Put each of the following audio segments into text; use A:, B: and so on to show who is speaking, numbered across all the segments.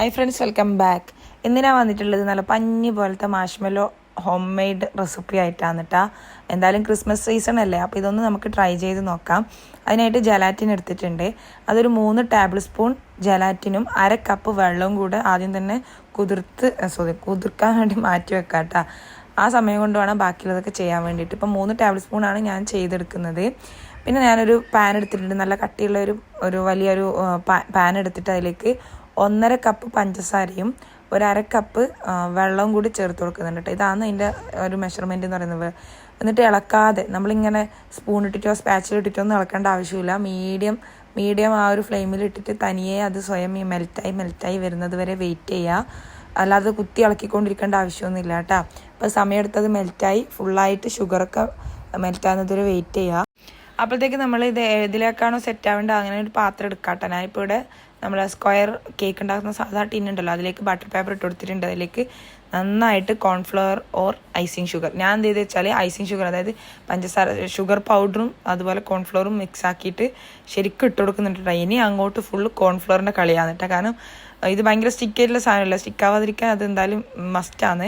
A: Hi friends welcome back ഇന്നിനാ വന്നിട്ടുള്ളത്? നല്ല പഞ്ഞി പോലത്തെ മാഷ്മെല്ലോ ഹോം മെയ്ഡ് റെസിപ്പി ആയിട്ടാണ് കേട്ടോ എന്തായാലും ക്രിസ്മസ് സീസൺ അല്ലേ അപ്പോൾ ഇതൊന്ന് നമുക്ക് ട്രൈ ചെയ്ത് നോക്കാം. അതിനായിട്ട് ജലാറ്റിൻ എടുത്തിട്ടുണ്ട്. അതൊരു മൂന്ന് ടേബിൾ സ്പൂൺ ജലാറ്റിനും അര കപ്പ് വെള്ളവും കൂടെ ആദ്യം തന്നെ കുതിർത്ത് സോറി കുതിർക്കാൻ വേണ്ടി മാറ്റി വെക്കാം കേട്ടോ ആ സമയം കൊണ്ട് വേണം ബാക്കിയുള്ളതൊക്കെ ചെയ്യാൻ വേണ്ടിയിട്ട്. ഇപ്പം മൂന്ന് ടേബിൾ സ്പൂണാണ് ഞാൻ ചെയ്തെടുക്കുന്നത്. പിന്നെ ഞാനൊരു പാൻ എടുത്തിട്ടുണ്ട്. നല്ല കട്ടിയുള്ള ഒരു ഒരു വലിയൊരു പാൻ എടുത്തിട്ട് അതിലേക്ക് ഒന്നര കപ്പ് പഞ്ചസാരയും ഒരു അര കപ്പ് വെള്ളവും കൂടി ചേർത്ത് കൊടുക്കുന്നുണ്ട് കേട്ടോ. ഇതാണ് അതിന്റെ ഒരു മെഷർമെന്റ് എന്ന് പറയുന്നത്. എന്നിട്ട് ഇളക്കാതെ നമ്മളിങ്ങനെ സ്പൂൺ ഇട്ടിട്ടോ സ്പാച്ചിൽ ഇട്ടിട്ടോ ഒന്നും ഇളക്കേണ്ട ആവശ്യമില്ല. മീഡിയം മീഡിയം ആ ഒരു ഫ്ലെയിമിൽ ഇട്ടിട്ട് തനിയെ അത് സ്വയം ഈ മെൽറ്റായി മെൽറ്റായി വരുന്നത് വരെ വെയിറ്റ് ചെയ്യുക. അല്ലാതെ കുത്തി ഇളക്കിക്കൊണ്ടിരിക്കേണ്ട ആവശ്യമൊന്നുമില്ല കേട്ടോ. അപ്പോൾ സമയമെടുത്തത് മെൽറ്റായി ഫുള്ളായിട്ട് ഷുഗറൊക്കെ മെൽറ്റാകുന്നതുവരെ വെയിറ്റ് ചെയ്യുക. അപ്പോഴത്തേക്ക് നമ്മൾ ഇത് ഏതിലേക്കാണോ സെറ്റ് ആവേണ്ടത് അങ്ങനെ ഒരു പാത്രം എടുക്കാട്ടോ. ഞാനിപ്പോൾ ഇവിടെ നമ്മൾ സ്ക്വയർ കേക്ക് ഉണ്ടാക്കുന്ന സാധാ ടിൻ ഉണ്ടല്ലോ അതിലേക്ക് ബട്ടർ പേപ്പർ ഇട്ട് കൊടുത്തിട്ടുണ്ട്. അതിലേക്ക് നന്നായിട്ട് കോൺഫ്ലവർ ഓർ ഐസിങ് ഷുഗർ ഞാൻ എന്ത് ചെയ്ത് വെച്ചാൽ ഐസിങ് ഷുഗർ അതായത് പഞ്ചസാര ഷുഗർ പൗഡറും അതുപോലെ കോൺഫ്ലവറും മിക്സ് ആക്കിയിട്ട് ശരിക്കും ഇട്ട് കൊടുക്കുന്നുണ്ട് ഇനി അങ്ങോട്ട് ഫുൾ കോൺഫ്ലവറിന്റെ കളിയാണ് കേട്ടോ കാരണം ഇത് ഭയങ്കര സ്റ്റിക്ക് ആയിട്ടുള്ള സാധനമല്ല. സ്റ്റിക്ക് ആവാതിരിക്കാൻ അത് എന്തായാലും മസ്റ്റാണ്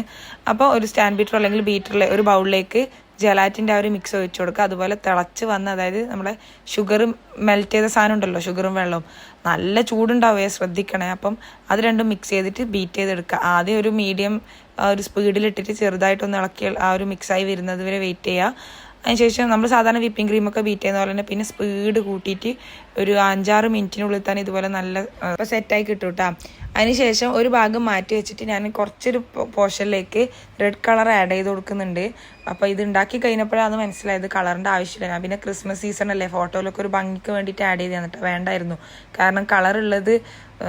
A: അപ്പോൾ ഒരു സ്റ്റാൻഡ് ബീറ്റർ അല്ലെങ്കിൽ ബീറ്ററിലെ ഒരു ബൗളിലേക്ക് ജലാറ്റിന്റെ ആ ഒരു മിക്സ് ഒഴിച്ചു കൊടുക്കുക. അതുപോലെ തിളച്ച് വന്ന് അതായത് നമ്മുടെ ഷുഗർ മെൽറ്റ് ചെയ്ത സാധനം ഉണ്ടല്ലോ ഷുഗറും വെള്ളവും. നല്ല ചൂടുണ്ടാവുകയെ ശ്രദ്ധിക്കണേ. അപ്പം അത് രണ്ടും മിക്സ് ചെയ്തിട്ട് ബീറ്റ് ചെയ്തെടുക്കുക. ആദ്യം ഒരു മീഡിയം ഒരു സ്പീഡിലിട്ടിട്ട് ചെറുതായിട്ടൊന്ന് ഇളക്കി ആ ഒരു മിക്സായി വരുന്നത് വരെ വെയിറ്റ് ചെയ്യുക. അതിനുശേഷം നമ്മൾ സാധാരണ വിപ്പിംഗ് ക്രീമൊക്കെ ബീറ്റ് ചെയ്യുന്ന പോലെ തന്നെ പിന്നെ സ്പീഡ് കൂട്ടിയിട്ട് ഒരു അഞ്ചാറ് മിനിറ്റിനുള്ളിൽ തന്നെ ഇതുപോലെ നല്ല ഇപ്പോൾ സെറ്റായി കിട്ടും കേട്ടോ അതിനുശേഷം ഒരു ഭാഗം മാറ്റി വെച്ചിട്ട് ഞാൻ കുറച്ചൊരു പോർഷനിലേക്ക് റെഡ് കളർ ആഡ് ചെയ്ത് കൊടുക്കുന്നുണ്ട്. അപ്പോൾ ഇത് ഉണ്ടാക്കി കഴിഞ്ഞപ്പോഴാണ് മനസ്സിലായത്. കളറിന്റെ ആവശ്യമില്ല. ഞാൻ പിന്നെ ക്രിസ്മസ് സീസൺ അല്ലേ ഫോട്ടോയിലൊക്കെ ഒരു ഭംഗിക്ക് വേണ്ടിയിട്ട് ആഡ് ചെയ്ത് തന്നിട്ട് വേണ്ടായിരുന്നു. കാരണം കളറുള്ളത്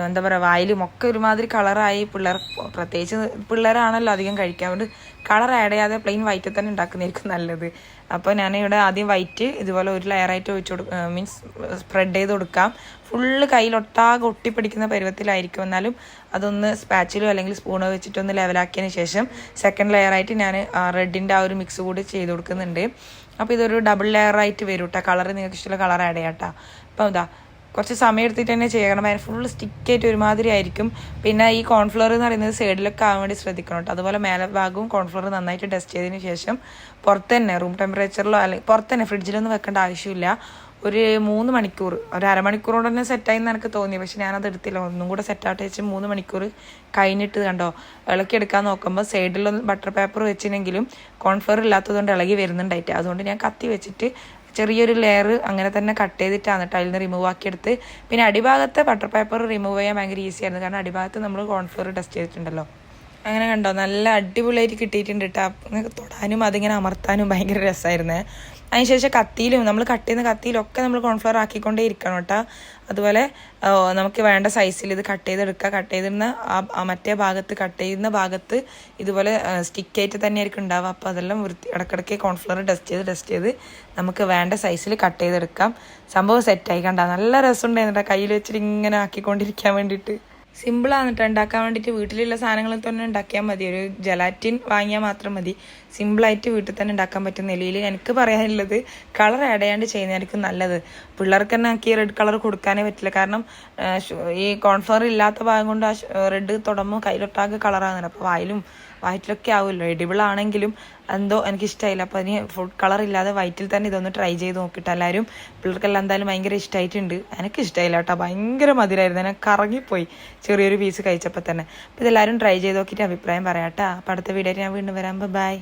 A: എന്താ പറയുക വായിലും ഒക്കെ ഒരുമാതിരി കളറായി പിള്ളേർ പ്രത്യേകിച്ച് പിള്ളേരാണല്ലോ അധികം കഴിക്കാൻ. അതുകൊണ്ട് കളർ ആഡ് ചെയ്യാതെ പ്ലെയിൻ വൈറ്റ് തന്നെ ഉണ്ടാക്കുന്നതായിരിക്കും നല്ലത്. അപ്പോൾ ഞാൻ ഇവിടെ ആദ്യം വൈറ്റ് ഇതുപോലെ ഒരു ലെയറായിട്ട് ഒഴിച്ച് കൊടുക്കുക മീൻസ് സ്പ്രെഡ് ചെയ്ത് കൊടുക്കാം. ഫുള്ള് കയ്യിലൊട്ടാകെ ഒട്ടിപ്പിടിക്കുന്ന പരുവത്തിലായിരിക്കും. എന്നാലും അതൊന്ന് സ്പാച്ചിലോ അല്ലെങ്കിൽ സ്പൂണോ വെച്ചിട്ടൊന്ന് ലെവലാക്കിയതിന് ശേഷം സെക്കൻഡ് ലെയറായിട്ട് ഞാൻ റെഡിന്റെ ആ ഒരു മിക്സ് കൂടി ചെയ്ത് കൊടുക്കുന്നുണ്ട്. അപ്പോൾ ഇതൊരു ഡബിൾ ലെയറായിട്ട് വരും കേട്ടോ കളർ നിങ്ങൾക്ക് ഇഷ്ടമുള്ള കളർ ആഡ് ചെയ്യാം അപ്പോൾ ഇതാ കുറച്ച് സമയം എടുത്തിട്ട് തന്നെ ചെയ്യണം. അതിന് ഫുൾ സ്റ്റിക്കായിട്ട് ഒരുമാതിരി ആയിരിക്കും. പിന്നെ ഈ കോൺഫ്ലവർ എന്ന് പറയുന്നത് സൈഡിലൊക്കെ ആവാൻ വേണ്ടി ശ്രദ്ധിക്കണം കേട്ടോ അതുപോലെ മേലെ ഭാഗവും കോൺഫ്ലവർ നന്നായിട്ട് ടെസ്റ്റ് ചെയ്തതിന് ശേഷം പുറത്ത് തന്നെ റൂം ടെമ്പറേച്ചറിലോ അല്ലെങ്കിൽ പുറത്ത് തന്നെ ഫ്രിഡ്ജിലൊന്നും വെക്കേണ്ട ആവശ്യമില്ല. ഒരു മൂന്ന് മണിക്കൂർ. ഒരു അരമണിക്കൂറോട് തന്നെ സെറ്റായി എന്ന് എനിക്ക് തോന്നി. പക്ഷെ ഞാനത് എടുത്തില്ല. ഒന്നും കൂടെ സെറ്റായിട്ട് വെച്ച് മൂന്ന് മണിക്കൂർ കഴിഞ്ഞിട്ട് കണ്ടോ? ഇളക്കി എടുക്കാൻ നോക്കുമ്പോൾ സൈഡിലൊന്ന് ബട്ടർ പേപ്പർ വെച്ചിനെങ്കിലും കോൺഫ്ലവർ ഇല്ലാത്തതുകൊണ്ട് ഇളകി വരുന്നുണ്ടായിട്ട്. അതുകൊണ്ട് ഞാൻ കത്തി വെച്ചിട്ട് ചെറിയൊരു ലെയർ അങ്ങനെ തന്നെ കട്ട് ചെയ്തിട്ടാണ് കേട്ടോ അതിൽ നിന്ന് റിമൂവ് ആക്കിയെടുത്ത്. പിന്നെ അടിഭാഗത്തെ ബട്ടർ പേപ്പർ റിമൂവ് ചെയ്യാൻ ഭയങ്കര ഈസിയായിരുന്നു കാരണം അടിഭാഗത്ത് നമ്മൾ കോൺഫ്ലവർ ടെസ്റ്റ് ചെയ്തിട്ടുണ്ടല്ലോ. അങ്ങനെ കണ്ടോ? നല്ല അടിപൊളിയായിട്ട് കിട്ടിയിട്ടുണ്ട് കേട്ടോ തൊടാനും അതിങ്ങനെ അമർത്താനും ഭയങ്കര രസമായിരുന്നേ അതിനുശേഷം കത്തിയിലും നമ്മൾ കട്ട് ചെയ്യുന്ന കത്തിയിലൊക്കെ നമ്മൾ കോൺഫ്ലവർ ആക്കിക്കൊണ്ടേ ഇരിക്കണം കേട്ടോ അതുപോലെ നമുക്ക് വേണ്ട സൈസിൽ ഇത് കട്ട് ചെയ്തെടുക്കുക കട്ട് ചെയ്തിരുന്ന മറ്റേ ഭാഗത്ത് കട്ട് ചെയ്യുന്ന ഭാഗത്ത് ഇതുപോലെ സ്റ്റിക്കായിട്ട് തന്നെയായിരിക്കും ഉണ്ടാവുക. അപ്പോൾ അതെല്ലാം വൃത്തി ഇടയ്ക്കിടയ്ക്ക് കോൺഫ്ലവർ ടെസ്റ്റ് ചെയ്ത് ടെസ്റ്റ് ചെയ്ത് നമുക്ക് വേണ്ട സൈസിൽ കട്ട് ചെയ്തെടുക്കാം. സംഭവം സെറ്റായി കണ്ട? നല്ല രസമുണ്ടായിരുന്നു കയ്യിൽ വെച്ചിട്ട് ഇങ്ങനെ ആക്കിക്കൊണ്ടിരിക്കാൻ വേണ്ടിയിട്ട്. സിമ്പിളാണ് കേട്ടോ ഉണ്ടാക്കാൻ വേണ്ടിയിട്ട് വീട്ടിലുള്ള സാധനങ്ങൾ തന്നെ ഉണ്ടാക്കിയാൽ മതി. ഒരു ജലാറ്റിൻ വാങ്ങിയാൽ മാത്രം മതി. സിമ്പിളായിട്ട് വീട്ടിൽ തന്നെ ഉണ്ടാക്കാൻ പറ്റുന്ന നിലയിൽ എനിക്ക് പറയാനുള്ളത് കളർ ആഡ് ചെയ്യാണ്ട് ചെയ്യുന്നതായിരിക്കും നല്ലത്. പിള്ളേർക്ക് തന്നെ ആക്കി റെഡ് കളർ കൊടുക്കാനേ പറ്റില്ല. കാരണം ഈ കോൺഫ്ലവർ ഇല്ലാത്ത ഭാഗം കൊണ്ട് ആ റെഡ് തുടങ്ങുമ്പോൾ കയ്യിലൊട്ടാകെ കളറാകുന്നുണ്ട് അപ്പോൾ വായിലും വയറ്റിലൊക്കെ ആവുമല്ലോ. എഡിബിൾ ആണെങ്കിലും എന്തോ എനിക്ക് ഇഷ്ടമായില്ല അപ്പോൾ അതിന് ഫുഡ് കളർ ഇല്ലാതെ വൈറ്റിൽ തന്നെ ഇതൊന്ന് ട്രൈ ചെയ്ത് നോക്കിയിട്ട് എല്ലാവരും പിള്ളേർക്കെല്ലാം എന്തായാലും ഭയങ്കര ഇഷ്ടമായിട്ടുണ്ട് എനിക്ക് ഇഷ്ടമായില്ല കേട്ടോ. ഭയങ്കര മധുരമായിരുന്നു ഞാൻ കറങ്ങിപ്പോയി ചെറിയൊരു പീസ് കഴിച്ചപ്പോൾ തന്നെ. അപ്പോൾ ഇതെല്ലാവരും ട്രൈ ചെയ്ത് നോക്കിയിട്ട് അഭിപ്രായം പറയാം കേട്ടോ. അപ്പോൾ അടുത്ത വീഡിയോ ഞാൻ വീണ്ടും വരാം. ബൈ